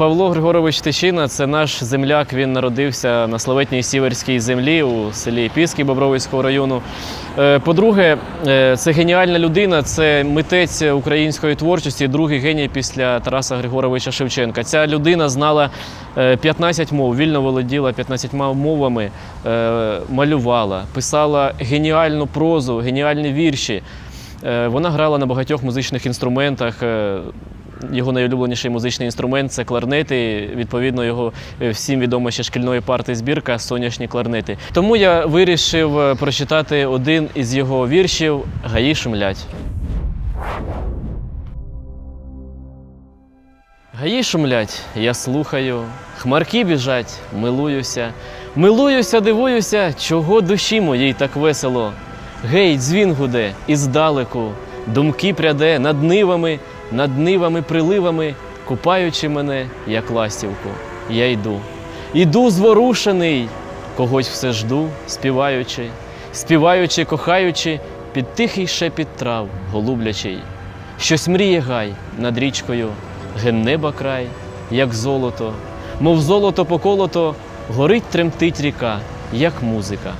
Павло Григорович Тичина це наш земляк. Він народився на славетній сіверській землі у селі Піски Бобровицького району. Е, По-друге, е, це геніальна людина, це митець української творчості, другий геній після Тараса Григоровича Шевченка. Ця людина знала е, 15 мов, вільно володіла 15 мовами, е, малювала, писала геніальну прозу, геніальні вірші. Е, Вона грала на багатьох музичних інструментах. Його найулюбленіший музичний інструмент це кларнети. Відповідно, його е, всім відома ще шкільної парти збірка Сонячні кларнети. Тому я вирішив е, прочитати один із його віршів Гаї шумлять. Гаї шумлять, я слухаю, хмарки біжать, милуюся, милуюся, дивуюся, чого душі моїй так весело. Гей, дзвін гуде, і здалеку, думки пряде над нивами, над нивами, приливами, купаючи мене, як ластівку. Я йду. Іду зворушений, когось все жду, співаючи, співаючи, кохаючи, під тихий шепіт трав, голублячий. Щось мріє гай над річкою, ген неба край, як золото, мов золото поколото, горить тремтить ріка, як музика.